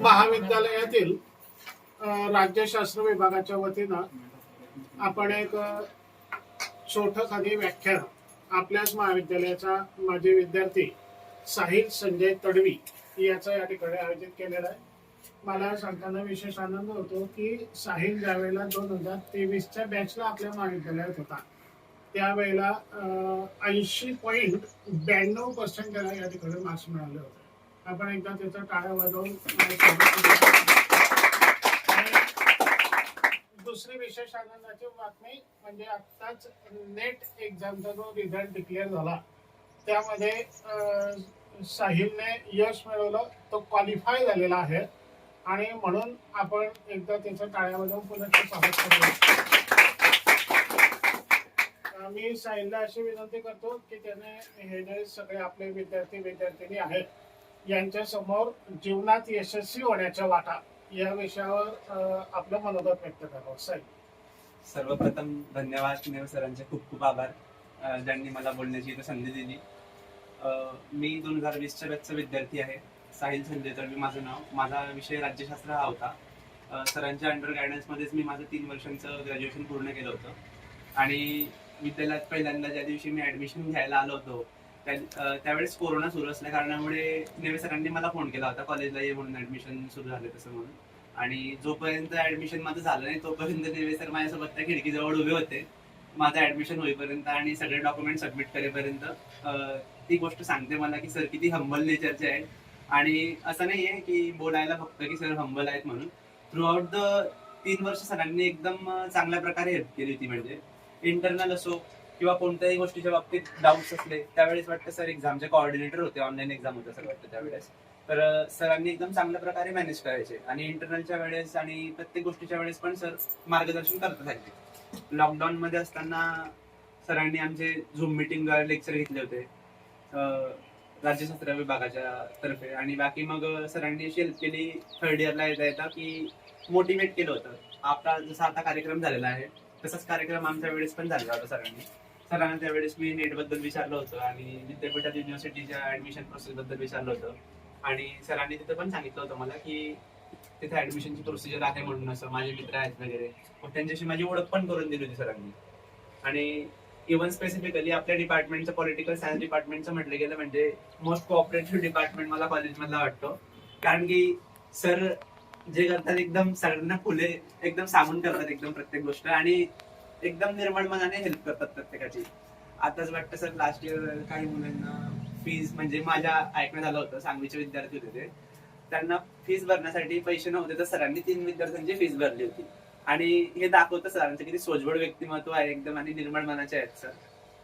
महाविद्यालयातील राज्यशास्त्र विभागाच्या वतीनं आपण एक छोट खाली व्याख्यान आपल्याच महाविद्यालयाचा माजी विद्यार्थी साहिल संजय तडवी याचं या ठिकाणी आयोजित केलेलं आहे. मला सांगताना विशेष आनंद होतो की साहिल ज्यावेळेला दोन हजार तेवीसच्या बॅचला आपल्या महाविद्यालयात होता त्यावेळेला ऐंशी पॉईंट ब्याण्णव पर्सेंट त्याला या ठिकाणी मार्क्स मिळाले होते. आपण एकदा त्याचा टाळ्या वाजवून दुसरी विशेष आनंदाची बातमी म्हणजे आत्ताच नेट एक्झामचा जो रिझल्ट डिक्लेअर झाला त्यामध्ये साहिलने यश मिळवलं तो क्वालिफाय झालेला आहे. आणि म्हणून आपण एकदा त्याच्या टाळ्या वाजवून पुन्हा स्वागत करतो मी साहिलला अशी विनंती करतो की त्याने हे जे सगळे आपले विद्यार्थी विद्यार्थिनी आहेत यांच्या समोर जीवनात यशस्वी होण्याच्या वाटा या विषयावर आपलं मनोगत व्यक्त करावं. साहेब. सर्वप्रथम धन्यवाद नेव सरांचे खूप खूप आभार ज्यांनी मला बोलण्याची इथं संधी दिली. मी दोन हजार वीसच्या बॅचचा विद्यार्थी आहे साहिल संजय मी माझं नाव माझा विषय राज्यशास्त्र हा होता. सरांच्या अंडर गायडन्समध्येच मी माझं तीन वर्षांचं ग्रॅज्युएशन पूर्ण केलं होतं. आणि विद्यालयात पहिल्यांदा ज्या दिवशी मी ऍडमिशन घ्यायला आलो होतो त्यावेळेस कोरोना सुरू असल्या कारणामुळे नेवे सरांनी मला फोन केला होता. कॉलेजला ये म्हणून ऍडमिशन सुरू झालं तसं म्हणून. आणि जोपर्यंत ऍडमिशन माझं झालं नाही तोपर्यंत नेवे सर माझ्यासोबत त्या खिडकीजवळ उभे होते. माझं ऍडमिशन होईपर्यंत आणि सगळे डॉक्युमेंट सबमिट करेपर्यंत ती गोष्ट सांगते मला की सर किती हंबल नेचरचे आहेत. आणि असं नाही आहे की बोलायला फक्त की सर हंबल आहेत म्हणून. थ्रूआउट द तीन वर्ष सरांनी एकदम चांगल्या प्रकारे हेल्प केली होती म्हणजे. इंटरनल असो किंवा कोणत्याही गोष्टीच्या बाबतीत डाऊट्स असले त्यावेळेस वाटतं सर एक्झामचे कोऑर्डिनेटर होते ऑनलाईन एक्झाम होतं सर वाटतं त्यावेळेस. तर सरांनी एकदम चांगल्या प्रकारे मॅनेज करायचे. आणि इंटरनलच्या वेळेस आणि प्रत्येक गोष्टीच्या वेळेस पण सर मार्गदर्शन करत राहिले लॉकडाऊन मध्ये असताना सरांनी आमचे झूम मिटिंग लेक्चर घेतले होते राज्यशास्त्र विभागाच्या तर्फे. आणि बाकी मग सरांनी अशी हेल्प केली थर्ड इयरला येता येता की मोटिवेट केलं होतं. आपला जसा आता कार्यक्रम झालेला आहे तसाच कार्यक्रम आमच्या वेळेस पण झालेला होता सरांनी. सरांना त्यावेळेस मी नेटबद्दल विचारलं होतं आणि विद्यापीठात युनिव्हर्सिटीच्या ऍडमिशन प्रोसेस बद्दल विचारलं होतं. आणि सरांनी तिथं पण सांगितलं होतं मला की तिथे ऍडमिशनची प्रोसिजर आहे म्हणून असं माझे मित्र आहेत वगैरे. मग त्यांच्याशी माझी ओळख पण करून दिली होती सरांनी. आणि इव्हन स्पेसिफिकली आपल्या डिपार्टमेंटचं पॉलिटिकल सायन्स डिपार्टमेंटचं म्हटलं गेलं म्हणजे मोस्ट कोऑपरेटिव्ह डिपार्टमेंट मला कॉलेजमधला वाटतो. कारण की सर जे करतात एकदम सगळ्यांना फुले एकदम सांगून करतात एकदम प्रत्येक गोष्ट. आणि एकदम निर्मळ मनाने हेल्प करतात प्रत्येकाची. आताच वाटतं सर लास्ट इयर काही मुलांना फीज म्हणजे माझ्या ऐकण्यात आलं होतं सांगलीचे विद्यार्थी होते ते. त्यांना फीज भरण्यासाठी पैसे नव्हते तर सरांनी तीन विद्यार्थ्यांची फीज भरली होती. आणि हे दाखवतं सरांचं किती सोजवळ व्यक्तिमत्व आहे एकदम आणि निर्मळ मनाचे आहेत सर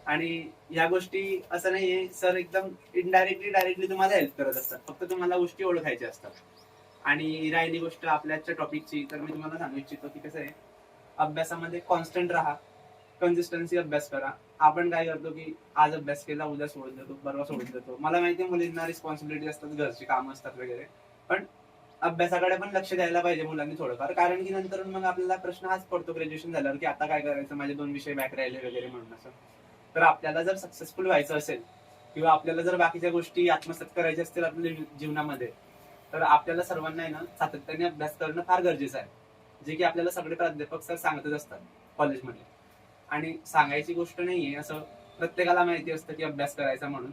आणि या गोष्टी असं नाहीये सर एकदम इनडायरेक्टली डायरेक्टली तुम्हाला हेल्प करत असतात. फक्त तुम्हाला गोष्टी ओळखायच्या असतात. आणि राहिली गोष्ट आपल्याच्या टॉपिकची तर मी तुम्हाला सांगू इच्छितो की कसं आहे अभ्यासामध्ये कॉन्स्टंट राहा. कन्सिस्टन्सी अभ्यास करा. आपण काय करतो की आज अभ्यास केला उद्या सोडून देतो परवा सोडून देतो. मला माहिती मुलींना रिस्पॉन्सिबिलिटी असतात घरची कामं असतात वगैरे. पण अभ्यासाकडे पण लक्ष द्यायला पाहिजे मुलांनी थोडंफार. कारण की नंतर मग आपल्याला प्रश्न हाच पडतो ग्रॅज्युएशन झाल्यावर की आता काय करायचं? माझे दोन विषय बॅक राहिले वगैरे म्हणून असं. तर आपल्याला जर सक्सेसफुल व्हायचं असेल किंवा आपल्याला जर बाकीच्या गोष्टी आत्मसात करायच्या असतील आपल्या जीवनामध्ये तर आपल्याला सर्वांना आहे ना सातत्याने अभ्यास करणं फार गरजेचं आहे. जे की आपल्याला सगळे प्राध्यापक सर सांगतच असतात कॉलेजमध्ये आणि सांगायची गोष्ट नाहीये असं प्रत्येकाला माहिती असतं की अभ्यास करायचा म्हणून.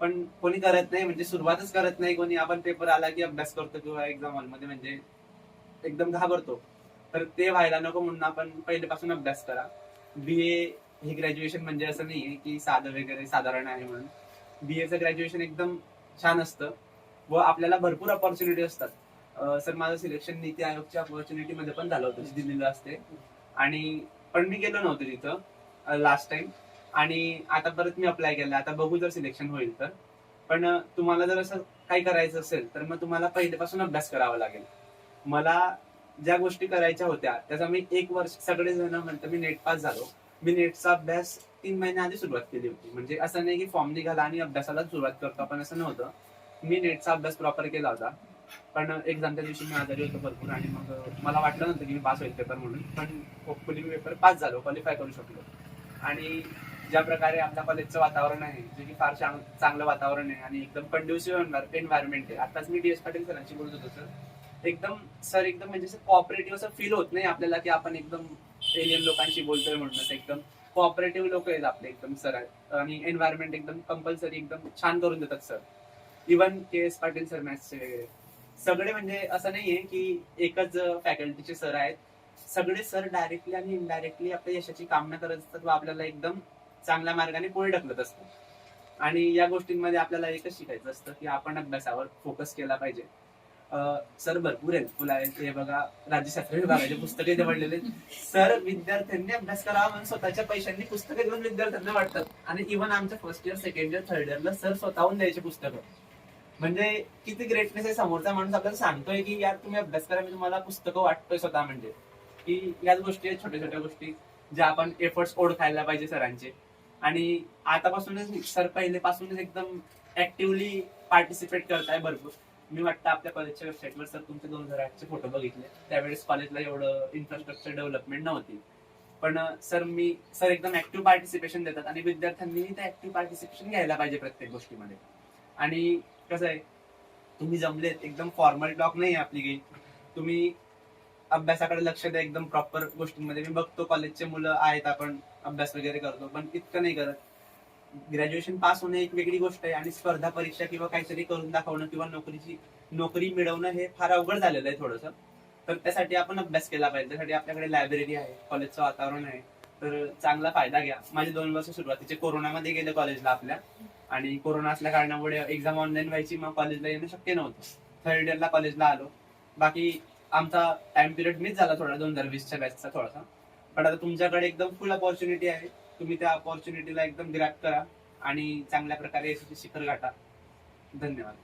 पण कोणी करत नाही म्हणजे सुरुवातच करत नाही कोणी. आपण पेपर आला की अभ्यास करतो किंवा एक्झाम हॉलमध्ये म्हणजे एकदम घाबरतो. तर ते व्हायला नको म्हणून आपण पहिल्यापासून अभ्यास करा. बी ए हे ग्रॅज्युएशन म्हणजे असं नाहीये की साधं वगैरे साधारण आहे म्हणून. बी एचं ग्रॅज्युएशन एकदम छान असतं. व आपल्याला भरपूर ऑपॉर्च्युनिटी असतात. सर माझं सिलेक्शन नीती आयोगच्या ऑपॉर्च्युनिटी मध्ये पण झालं होतं दिलेलं असते. आणि पण मी गेलो नव्हतो तिथं लास्ट टाइम आणि आता परत मी अप्लाय केलं आता बघू जर सिलेक्शन होईल तर. पण तुम्हाला जर असं काही करायचं असेल तर मग तुम्हाला पहिल्यापासून अभ्यास करावा लागेल. मला ज्या गोष्टी करायच्या होत्या त्याचा मी एक वर्ष सगळे जण म्हणतो मी नेट पास झालो. मी नेटचा अभ्यास तीन महिन्या आधी सुरुवात केली होती. म्हणजे असं नाही की फॉर्म निघाला आणि अभ्यासाला सुरुवात करतो आपण असं नव्हतं. मी नेटचा अभ्यास प्रॉपर केला होता. पण एक्झामच्या दिवशी मी आजारी होतो भरपूर आणि मग मला वाटलं नव्हतं की मी पास होईल पेपर म्हणून पण होपफुली मी पेपर पास झालो क्वालिफाय करू शकलो. आणि ज्या प्रकारे आपल्या कॉलेजचं वातावरण आहे जे की फार चांगलं वातावरण आहे आणि एकदम कंड्युसिव्ह एन्व्हायरमेंट आहे. आताच मी डी एस पाटील सरांशी बोलत होतो सर. एकदम सर एकदम म्हणजे असं कॉपरेटिव्ह असं फील होत नाही आपल्याला की आपण एकदम एलियन लोकांशी बोलतोय म्हणून. एकदम कॉपरेटिव्ह लोक आहेत आपले एकदम सर. आणि एन्व्हायरमेंट एकदम कंपल्सरी एकदम छान करून देतात sir. Even K S Patil sir मॅथ्सचे वगैरे सगळे म्हणजे असं नाहीये की एकच फॅकल्टीचे सर आहेत. सगळे सर डायरेक्टली आणि इनडायरेक्टली आपल्या यशाची कामना करत असतात व आपल्याला एकदम चांगल्या मार्गाने पुढे ढकलत असतात. आणि या गोष्टींमध्ये आपल्याला एकच शिकायचं असतं की आपण अभ्यासावर फोकस केला पाहिजे. सर भरपूर हेल्पफुल आहेत हे बघा राज्यशास्त्र विभागाचे पुस्तके इथे पडलेले सर विद्यार्थ्यांनी अभ्यास करावा म्हणून स्वतःच्या पैशांनी पुस्तके देऊन विद्यार्थ्यांना वाटतात. आणि इव्हन आमच्या first year second year third इयरला सर स्वतःहून द्यायचे पुस्तकं. म्हणजे किती ग्रेटनेस आहे समोरचा माणूस आपल्याला सांगतोय की यार तुम्ही अभ्यास करा मी तुम्हाला पुस्तकं वाटतोय स्वतः म्हणजे. की याच गोष्टी आहेत छोट्या छोट्या गोष्टी ज्या आपण एफर्ट्स ओळखायला पाहिजे सरांचे. आणि आतापासूनच सर पहिलेपासूनच एकदम ऍक्टिव्हली पार्टिसिपेट करताय भरपूर. मी वाटतं आपल्या कॉलेजच्या वेबसाईटवर सर तुमचे दोन हजार आठचे फोटो बघितले. त्यावेळेस कॉलेजला एवढं इन्फ्रास्ट्रक्चर डेव्हलपमेंट नव्हती. पण सर मी सर एकदम ऍक्टिव्ह पार्टिसिपेशन देतात आणि विद्यार्थ्यांनी ते ऍक्टिव्ह पार्टिसिपेशन घ्यायला पाहिजे प्रत्येक गोष्टीमध्ये. आणि कसं आहे? तुम्ही जमलेत. एकदम फॉर्मल टॉक नाही आपली काही. तुम्ही अभ्यासाकडे लक्ष द्या. एकदम प्रॉपर गोष्टींमध्ये. मी बघतो कॉलेजचे मुलं आहेत आपण अभ्यास वगैरे करतो पण इतकं नाही करत. ग्रॅज्युएशन पास होणं एक वेगळी गोष्ट आहे आणि स्पर्धा परीक्षा किंवा काहीतरी करून दाखवणं किंवा नोकरीची नोकरी मिळवणं हे फार अवघड झालेलं आहे थोडंसं. तर त्यासाठी आपण अभ्यास केला पाहिजे. त्यासाठी आपल्याकडे लायब्ररी आहे कॉलेजचं वातावरण आहे. तर चांगला फायदा घ्या. माझे दोन वर्ष सुरुवातीचे. कोरोनामध्ये गेले कॉलेजला आपल्या. आणि कोरोना असल्या कारणामुळे एक्झाम ऑनलाईन व्हायची मग कॉलेजला येणं शक्य नव्हतं. थर्ड इयरला कॉलेजला आलो. बाकी आमचा टाइम पिरियड मिस झाला थोडा दोन हजार वीसच्या बॅचचा थोडासा. पण आता तुमच्याकडे एकदम फुल अपॉर्च्युनिटी आहे. तुम्ही त्या अपॉर्च्युनिटीला एकदम ग्रॅप करा आणि चांगल्या प्रकारे यशस्वी शिखर गाठा. धन्यवाद.